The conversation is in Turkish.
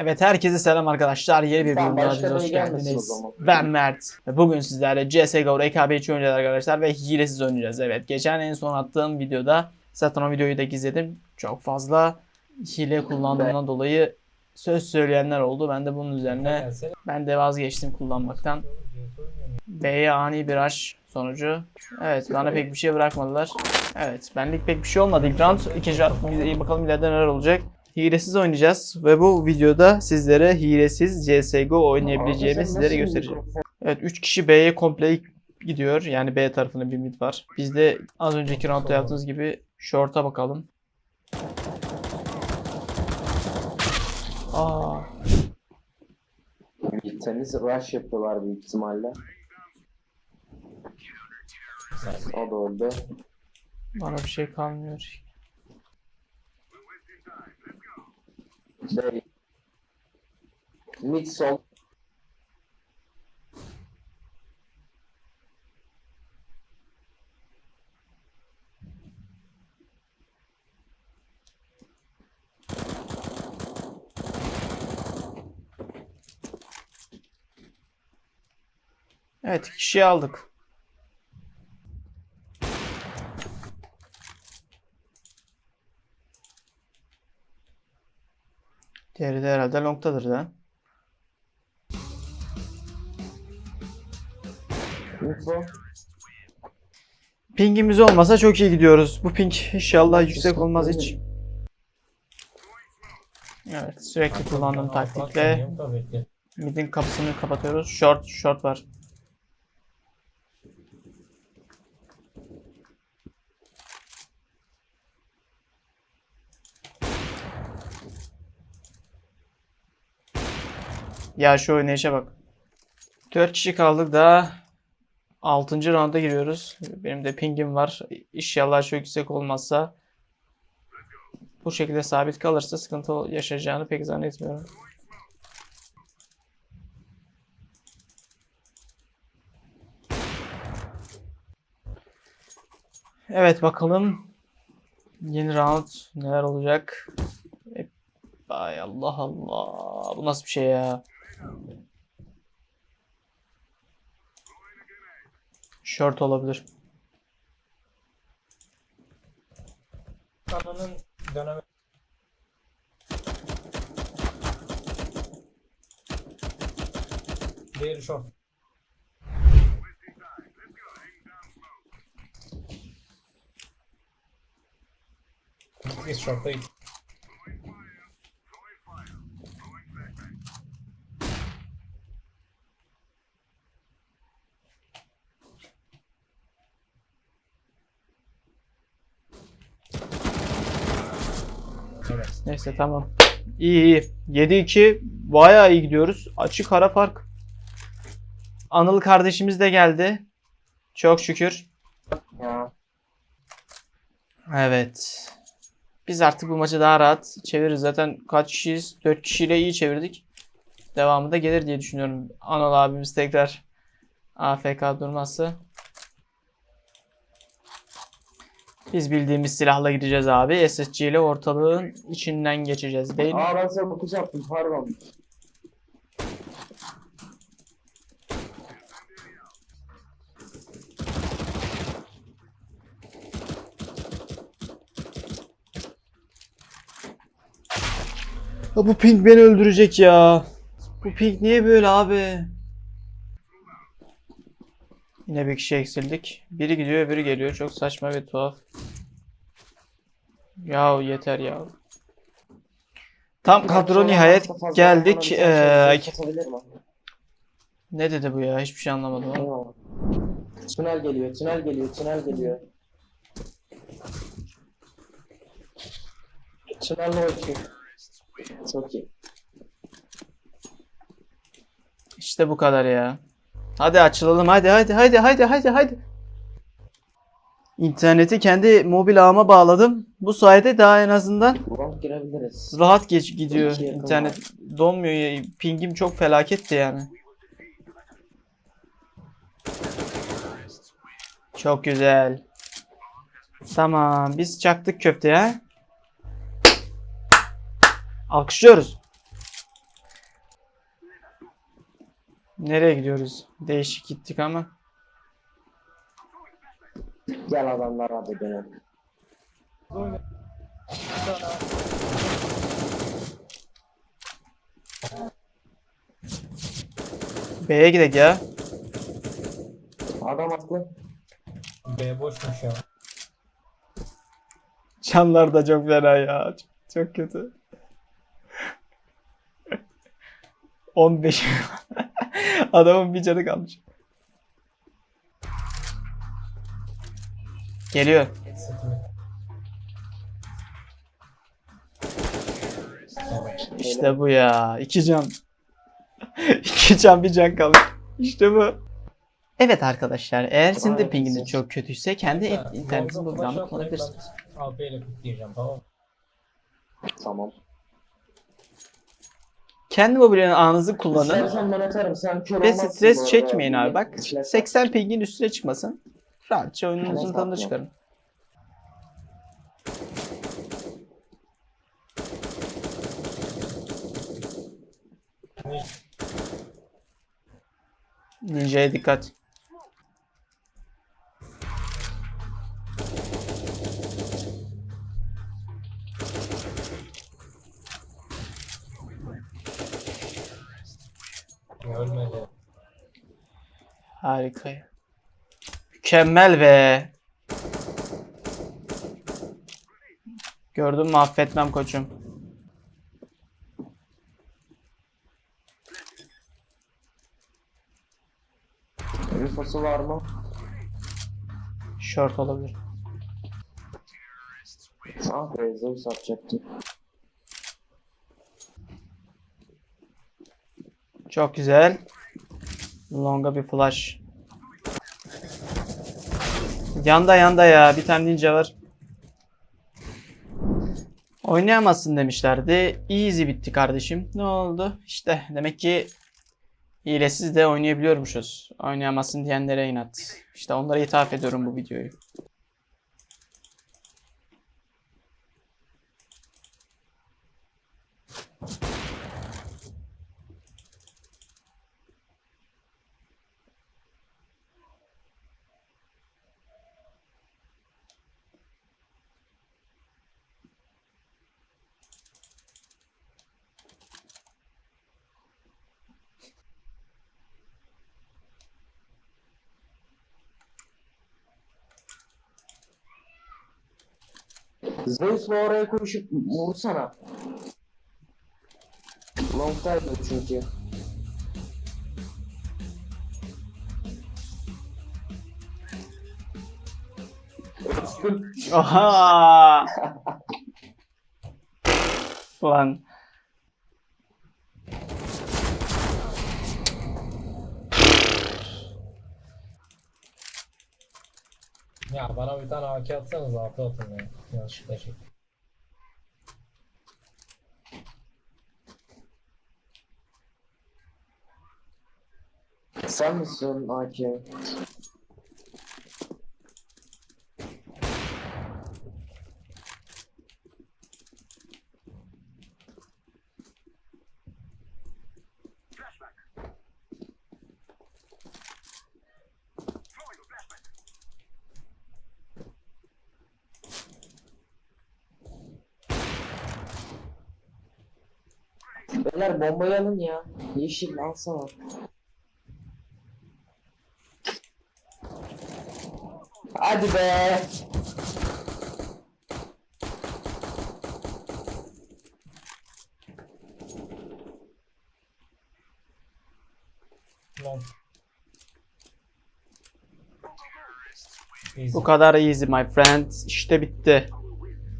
Evet herkese selam arkadaşlar. Yeni bir başka hoş geldiniz. Ben Mert. Ve bugün sizlerle CSGO rekabetçi oynayacağız arkadaşlar ve hilesiz oynayacağız. Evet geçen en son attığım videoda zaten o videoyu da gizledim. Çok fazla hile kullandığımdan dolayı söz söyleyenler oldu. Ben de bunun üzerine ben de vazgeçtim kullanmaktan. B'ye ani bir rush sonucu. Evet bana pek bir şey bırakmadılar. Evet benlik pek bir şey olmadı ilk round. İkinci round bakalım ileride neler olacak. Hilesiz oynayacağız ve bu videoda sizlere hilesiz CSGO oynayabileceğimi sizlere göstereceğim. Evet 3 kişi B'ye komple gidiyor. Yani B tarafında bir mid var. Biz de az önceki roundda yaptığımız gibi short'a bakalım. Aa, Temiz rush yapıyorlar büyük ihtimalle. O da öldü. bana bir şey kalmıyor. Şey, mid. Evet kişiyi aldık. Diğeri de herhalde longtadır da. Info. Pingimiz olmasa çok iyi gidiyoruz. Bu ping inşallah yüksek olmaz hiç. Evet sürekli kullandığım taktikle midin kapısını kapatıyoruz. Short short var. Ya şu oynayışa bak. 4 kişi kaldık daha 6. rounda giriyoruz. Benim de pingim var. İnşallah çok yüksek olmazsa bu şekilde sabit kalırsa sıkıntı yaşayacağını pek zannetmiyorum. Evet bakalım yeni round neler olacak. Ay Allah Allah. Bu nasıl bir şey ya? Short olabilir. Kanının dönemi Diğeri short. Biz short'tayız. Evet. Neyse tamam. İyi iyi. 7-2 bayağı iyi gidiyoruz. Açık ara fark. Anıl kardeşimiz de geldi. Çok şükür. Ya. Evet. Biz artık bu maçı daha rahat çeviririz. Zaten kaç kişiyiz? 4 kişiyle iyi çevirdik. Devamı da gelir diye düşünüyorum. Anıl abimiz tekrar AFK durması. Biz bildiğimiz silahla gideceğiz abi. SSG ile ortalığın içinden geçeceğiz değil mi? Aa ben sana bakacaktım pardon. Ya bu ping beni öldürecek ya. Bu ping niye böyle abi? Yine bir kişi eksildik. Biri gidiyor, biri geliyor. Çok saçma ve tuhaf. Ya yeter ya. Tam kadro nihayet geldik. Ee, şey mi? ne dedi bu ya? Hiçbir şey anlamadım. ama. Tünel geliyor, tünel geliyor, tünel geliyor. Tünel ne bakayım? Çok iyi. İşte bu kadar ya. Hadi açılalım hadi hadi hadi hadi hadi hadi. İnterneti kendi mobil ağıma bağladım. Bu sayede daha en azından Ulan girebiliriz. rahat geç gidiyor. İnternet donmuyor. ya. Pingim çok felaketti yani. Çok güzel. Tamam biz çaktık köfteye. Alkışlıyoruz. Nereye gidiyoruz? Değişik gittik ama. Gel adamlar hadi dönelim. B'ye gidelim ya. Adam haklı. B boşmuş ya. Canlar da çok fena ya. Çok, çok kötü. 15. Adamın bir canı kalmış. Geliyor. İşte bu ya. İki can. İki can bir can kalmış. İşte bu. Evet arkadaşlar eğer sizin de pinginiz çok kötüyse kendi internetinizin programını kullanabilirsiniz. ben AB ile pikleyeceğim tamam? Tamam. Kendi mobilyanın ağınızı kullanın. İstersen ben atarım sen kör Ve olmazsın bu stres arada. çekmeyin abi bak. Flash at. 80 pingin üstüne çıkmasın. Rahatça oyununuzun Flash tadını çıkarın. Ninja'ya dikkat. Ölmedi. Harika. Mükemmel be. Gördün mü affetmem koçum. Rüfası var mı? Short olabilir. Ah be Zeus Çok güzel. Longa bir flash. Yanda yanda ya. Bir tane ninja var. Oynayamazsın demişlerdi. Easy bitti kardeşim. Ne oldu? İşte demek ki hilesiz de oynayabiliyormuşuz. Oynayamazsın diyenlere inat. İşte onlara ithaf ediyorum bu videoyu. Zeus'la oraya koşup vursana. Long'daydı çünkü. Oha! Lan. Ya bana bir tane AK atsanız AP atın ya. Yanlışlıkla çek. Sen misin AK? Beyler bombayı alın ya. Yeşil alsana. Hadi be. Bu kadar easy my friend. İşte bitti.